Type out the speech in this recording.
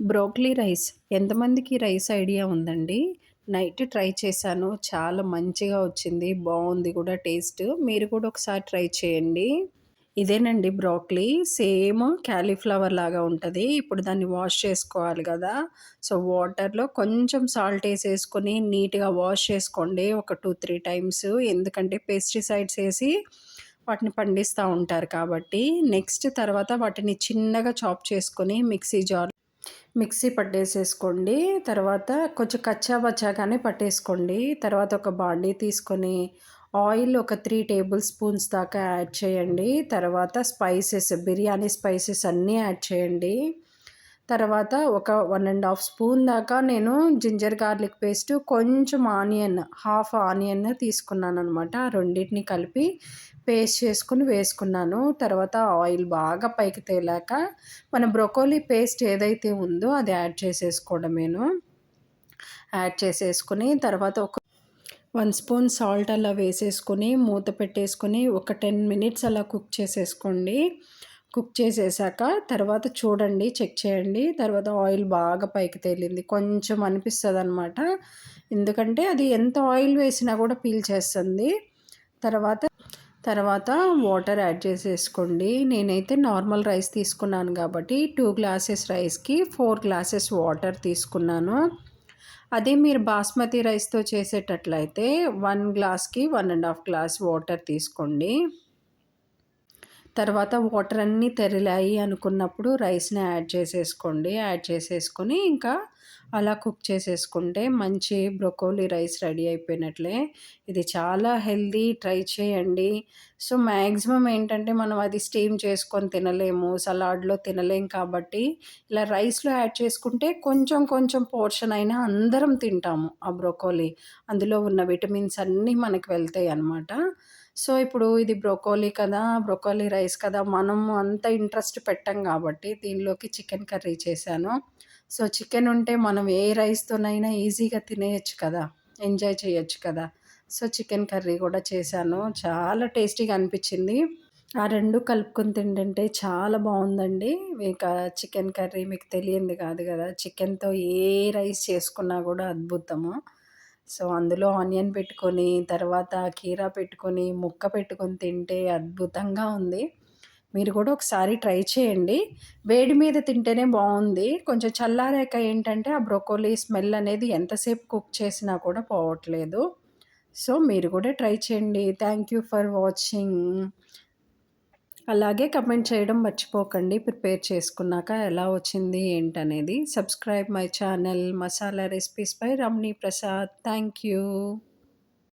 Broccoli rice. ఎంతమందికి rice idea ఉందండి? Night try చేశాను. చాలా మంచిగా వచ్చింది. బాగుంది కూడా టేస్ట్. మీరు కూడా ఒకసారి ట్రై చేయండి. ఇదేనండి బ్రోక్లీ. సేమ్ క్యాలీఫ్లవర్ లాగా ఉంటుంది. ఇప్పుడు దాన్ని వాష్ చేసుకోవాలి కదా. సో వాటర్లో కొంచెం సాల్ట్ వేసేసుకొని నీట్గా వాష్ చేసుకోండి. ఒక టూ త్రీ టైమ్స్. ఎందుకంటే పెస్టిసైడ్స్ వేసి వాటిని పండిస్తూ ఉంటారు కాబట్టి. నెక్స్ట్ తర్వాత వాటిని చిన్నగా చాప్ చేసుకొని మిక్సీ జార్ మిక్సీ పట్టేసేసుకోండి. తర్వాత కొంచెం కచ్చా బచ్చాగానే పట్టేసుకోండి. తర్వాత ఒక బాండీ తీసుకొని ఆయిల్ ఒక త్రీ టేబుల్ స్పూన్స్ దాకా యాడ్ చేయండి. తర్వాత స్పైసెస్ బిర్యానీ స్పైసెస్ అన్నీ యాడ్ చేయండి. తర్వాత ఒక వన్ అండ్ హాఫ్ స్పూన్ దాకా నేను జింజర్ గార్లిక్ పేస్ట్ కొంచెం ఆనియన్ హాఫ్ ఆనియన్ తీసుకున్నాను అనమాట రెండింటిని కలిపి పేస్ట్ చేసుకుని వేసుకున్నాను. తర్వాత ఆయిల్ బాగా పైకి తేలాక మన బ్రొకోలీ పేస్ట్ ఏదైతే ఉందో అది యాడ్ చేసేసుకోవడమేను. యాడ్ చేసేసుకుని తర్వాత ఒక వన్ స్పూన్ సాల్ట్ అలా వేసేసుకొని మూత పెట్టేసుకొని ఒక టెన్ మినిట్స్ అలా కుక్ చేసేసుకోండి. కుక్ చేసేసాక తర్వాత చూడండి చెక్ చేయండి. తర్వాత ఆయిల్ బాగా పైకి తేలింది. కొంచెం అనిపిస్తుంది అనమాట ఎందుకంటే అది ఎంత ఆయిల్ వేసినా కూడా పీల్ చేస్తుంది. తర్వాత తర్వాత వాటర్ యాడ్ చేసేసుకోండి. నేనైతే నార్మల్ రైస్ తీసుకున్నాను కాబట్టి టూ గ్లాసెస్ రైస్కి ఫోర్ గ్లాసెస్ వాటర్ తీసుకున్నాను. అదే మీరు బాస్మతి రైస్తో చేసేటట్లయితే వన్ గ్లాస్కి one and half glass water తీసుకోండి. తర్వాత వాటర్ అన్నీ తెరిలాయి అనుకున్నప్పుడు రైస్ని యాడ్ చేసేసుకోండి. యాడ్ చేసేసుకొని ఇంకా అలా కుక్ చేసేసుకుంటే మంచి బ్రొకోలీ రైస్ రెడీ అయిపోయినట్లే. ఇది చాలా హెల్దీ ట్రై చేయండి. సో మ్యాక్సిమం ఏంటంటే మనం అది స్టీమ్ చేసుకొని తినలేము సలాడ్లో తినలేం కాబట్టి ఇలా రైస్లో యాడ్ చేసుకుంటే కొంచెం కొంచెం పోర్షన్ అయినా అందరం తింటాము ఆ బ్రొకోలీ. అందులో ఉన్న విటమిన్స్ అన్నీ మనకి వెళ్తాయి అన్నమాట. సో ఇప్పుడు ఇది బ్రోకోలీ కదా బ్రోకోలీ రైస్ కదా మనం అంత ఇంట్రెస్ట్ పెట్టాం కాబట్టి దీనిలోకి చికెన్ కర్రీ చేశాను. సో చికెన్ ఉంటే మనం ఏ రైస్తోనైనా ఈజీగా తినేయచ్చు కదా ఎంజాయ్ చేయొచ్చు కదా. సో చికెన్ కర్రీ కూడా చేశాను. చాలా టేస్టీగా అనిపించింది. ఆ రెండు కలుపుకొని తింటుంటే చాలా బాగుందండి. ఇక చికెన్ కర్రీ మీకు తెలియంది కాదు కదా చికెన్తో ఏ రైస్ చేసుకున్నా కూడా అద్భుతము. సో అందులో ఆనియన్ పెట్టుకొని తర్వాత కీరా పెట్టుకొని ముక్క పెట్టుకొని తింటే అద్భుతంగా ఉంది. మీరు కూడా ఒకసారి ట్రై చేయండి. వేడి మీద తింటేనే బాగుంది. కొంచెం చల్లారాక ఏంటంటే ఆ బ్రొకోలీ స్మెల్ అనేది ఎంతసేపు కుక్ చేసినా కూడా పోవట్లేదు. సో మీరు కూడా ట్రై చేయండి. Thank you for watching. అలాగే కమెంట్ చేయడం మర్చిపోకండి. ప్రిపేర్ చేసుకున్నాక ఎలా వచ్చింది ఏంటనేది. Subscribe my channel masala recipes by Ramani Prasad. Thank you